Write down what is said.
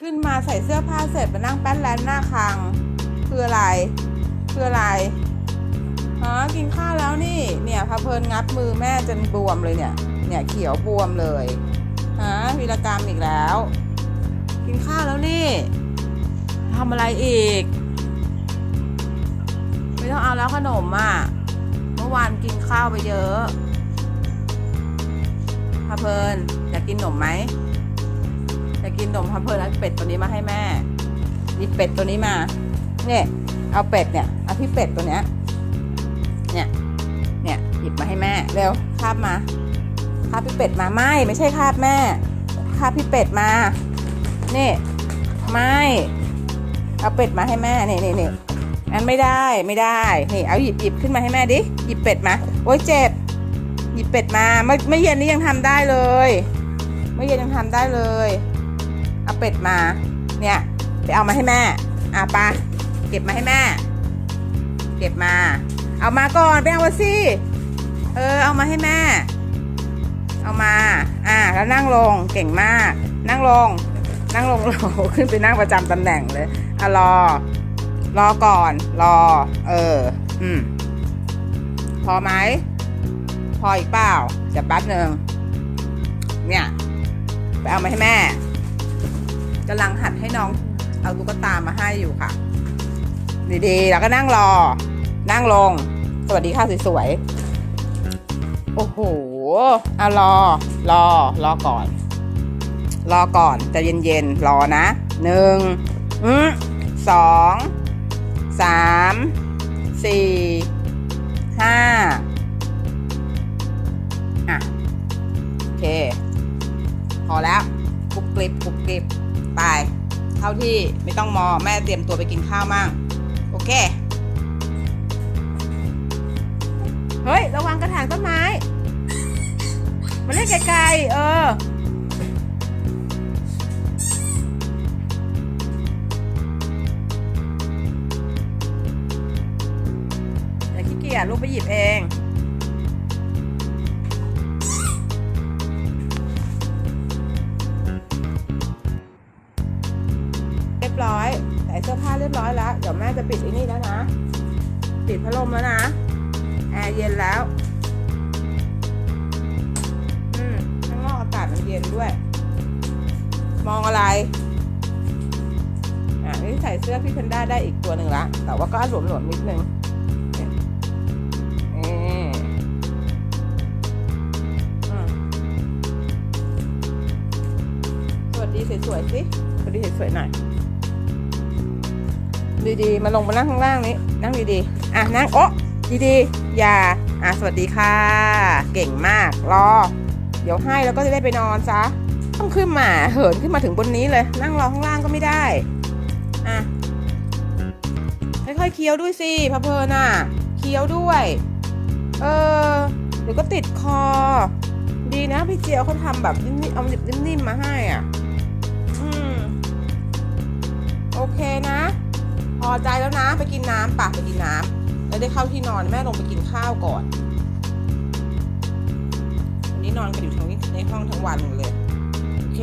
ขึ้นมาใส่เสื้อผ้าเสร็จมานั่งแป้นแลนหน้าคางคืออะไรคืออะไรฮะกินข้าวแล้วนี่ เนี่ยพาเพลินงับมือแม่จนบวมเลยเนี่ย เนี่ยเขียวบวมเลยฮะวีรกรรมอีกแล้ว กินข้าวแล้วนี่ทำอะไรอีก ไม่ต้องเอาแล้วขนมอะเมื่อวานกินข้าวไปเยอะพาเพลินอยากกินขนมไหม กินนมพัมเพลินเอาเป็ดตัวนี้มาให้แม่หยิบเป็ดตัวนี้มา เนี่ย เอาเป็ดเนี่ย เอาพี่เป็ดตัวเนี้ย เนี่ย เนี่ย หยิบมาให้แม่ เร็ว คาบมา คาบพี่เป็ดมา ไม่ ไม่ใช่คาบแม่ คาบพี่เป็ดมา นี่ ไม่ เอาเป็ดมาให้แม่ นี่นี่นี่อันไม่ได้ ไม่ได้ นี่ เอาหยิบหยิบขึ้นมาให้แม่ดิ หยิบเป็ดมา โอ๊ยเจ็บ หยิบเป็ดมาไม่ไม่เย็นนี้ยังทำได้เลยไม่เย็นยังทำได้เลย เอาเป็ดมา เนี่ยไปเอามาให้แม่อะปะเก็บมาให้แม่ เก็บมา เอามาก่อนไปเอามาสิ เออ เอามาให้แม่ เอามา อะแล้วนั่งลงเก่งมาก นั่งลง นั่งลงโอ้โหขึ้นไปนั่งประจำตำแหน่งเลยอะรอ รอก่อน รอ เออ อืมพอไหมพออีกเปล่าเดี๋ยวแป๊บหนึ่งเนี่ย ไปเอามาให้แม่ กำลังหัดให้น้องเอาตุ๊กตามาให้อยู่ค่ะ ดีๆ แล้วก็นั่งรอ นั่งลง สวัสดีค่ะสวยๆ โอ้โหเอารอ รอ รอก่อน รอก่อนจะเย็นๆ รอนะ หนึ่งสอง สาม สี่ ห้า ไปเท่าที่ไม่ต้องมอแม่เตรียมตัวไปกินข้าวมั่งโอเค เฮ้ย ระวังกระถางต้นไม้ มันเล่นไกลๆเอออย่ขี้เกียจลูกไปหยิบเอง เสื้อผ้าเรียบร้อยแล้ว เดี๋ยวแม่จะปิดไอ้นี่แล้วนะ ปิดพัดลมแล้วนะ แอร์เย็นแล้ว อืม ข้างนอกอากาศมันเย็นด้วย มองอะไร อะนี่ใส่เสื้อพี่แพนด้าได้อีกตัวหนึ่งละ แต่ว่าก็หลวมๆนิดนึงสวัสดีสวยๆสิสวัสดีสวยๆหน่อย ดีๆ มาลงมานั่งข้างล่างนี้ นั่งดีๆ อะนั่งโอ๊ะดีๆ อย่า อะสวัสดีค่ะ เก่งมาก รอ เดี๋ยวให้แล้วก็จะได้ไปนอนซะ ต้องขึ้นมา เหินขึ้นมาถึงบนนี้เลย นั่งรอข้างล่างก็ไม่ได้ อะ ค่อยๆเคี้ยวด้วยสิพะเพลินอะ เคี้ยวด้วย เออ เดี๋ยวก็ติดคอ ดีนะพี่เจียวเขาทำแบบนิ่มๆเอาหนิบนิ่มๆมาให้อะ อืม โอเคนะ อใจแล้วนะ ไปกินน้ำปะไปกินน้ำแล้วได้เข้าที่นอนแม่ลงไปกินข้าวก่อนวันนี้นอนกันอยู่ทั้งในห้องทั้งวันเลย โอเค